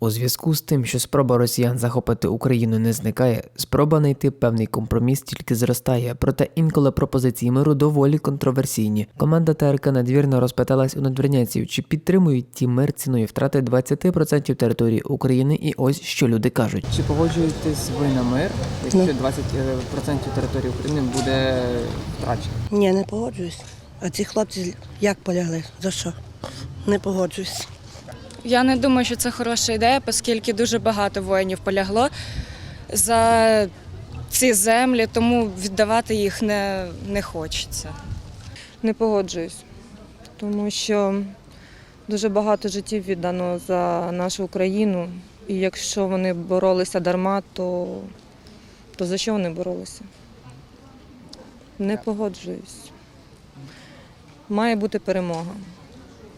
У зв'язку з тим, що спроба росіян захопити Україну не зникає, спроба знайти певний компроміс тільки зростає. Проте інколи пропозиції миру доволі контроверсійні. Команда ТРК надвірно розпиталась у надвірнянців, чи підтримують ті мир ціною втрати 20% території України, і ось що люди кажуть. Чи погоджуєтесь ви на мир, якщо 20% території України буде втрачено? Ні, не погоджуюсь. А ці хлопці як полягли? За що? Не погоджуюсь. Я не думаю, що це хороша ідея, оскільки дуже багато воїнів полягло за ці землі, тому віддавати їх не, не хочеться. Не погоджуюсь, тому що дуже багато життів віддано за нашу Україну. І якщо вони боролися дарма, то, то за що вони боролися? Не погоджуюсь. Має бути перемога.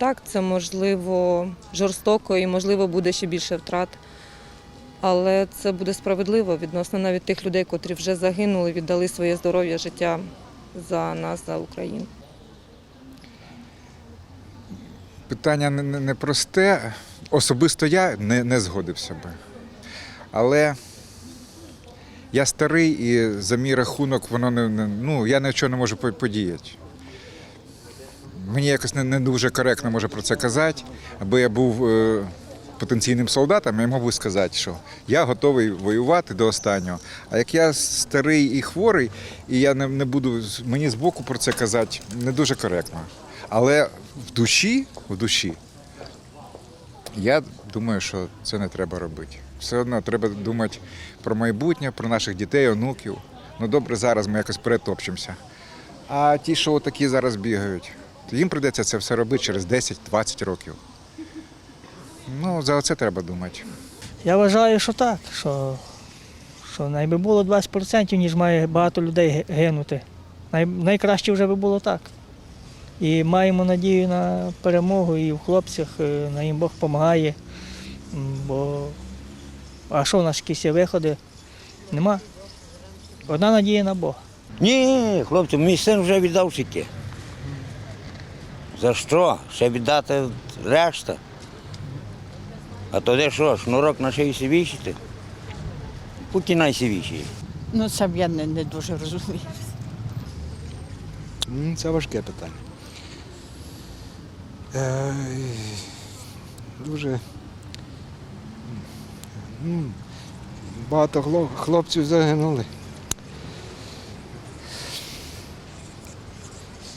Так, це можливо жорстоко і можливо буде ще більше втрат. Але це буде справедливо відносно навіть тих людей, котрі вже загинули, віддали своє здоров'я, життя за нас, за Україну. Питання не- не- непросте. Особисто я не, не згодився би. Але я старий і за мій рахунок воно не ну, я нічого не можу подіяти. Мені якось не, не дуже коректно може про це казати, аби я був е, потенційним солдатом, я мав би сказати, що я готовий воювати до останнього. А як я старий і хворий, і я не, не буду з- мені збоку про це казати, не дуже коректно. Але в душі, в душі, я думаю, що це не треба робити. Все одно треба думати про майбутнє, про наших дітей, онуків. Ну добре, зараз ми якось перетопчемося. А ті, що такі зараз бігають, їм прийдеться це все робити через 10-20 років. Ну, за це треба думати. Я вважаю, що так, що, що найби було 20%, ніж має багато людей гинути. Най, найкраще вже би було так. І маємо надію на перемогу і в хлопцях, е, на їм Бог допомагає. Бо а що в нас якісь є виходи? Нема. Одна надія на Бога. Ні, хлопці, мій син вже віддав життя. За що? Ще віддати решта. А то де що, шнурок на шиї вішати? Путі найсівіші. Ну, це б я не, не дуже розумію. Це важке питання. Е, Дуже багато хлоп- хлопців загинули.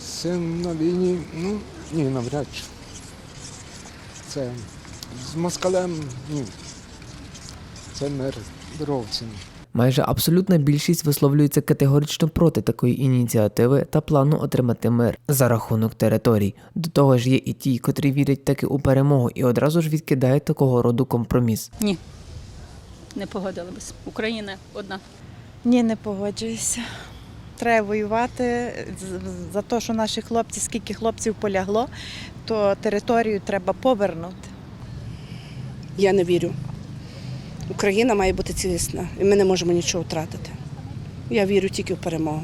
Син на війні, ну, ні, навряд чи. Це з москалем, ні. Це мир здоровцем. Майже абсолютна більшість висловлюється категорично проти такої ініціативи та плану отримати мир за рахунок територій. До того ж, є і ті, котрі вірять таки у перемогу і одразу ж відкидають такого роду компроміс. Ні. Не погодилися. Україна одна. Ні, не погоджуюся. Треба воювати за те, що наші хлопці, скільки хлопців полягло, то територію треба повернути. Я не вірю. Україна має бути цілісна, і ми не можемо нічого втратити. Я вірю тільки в перемогу.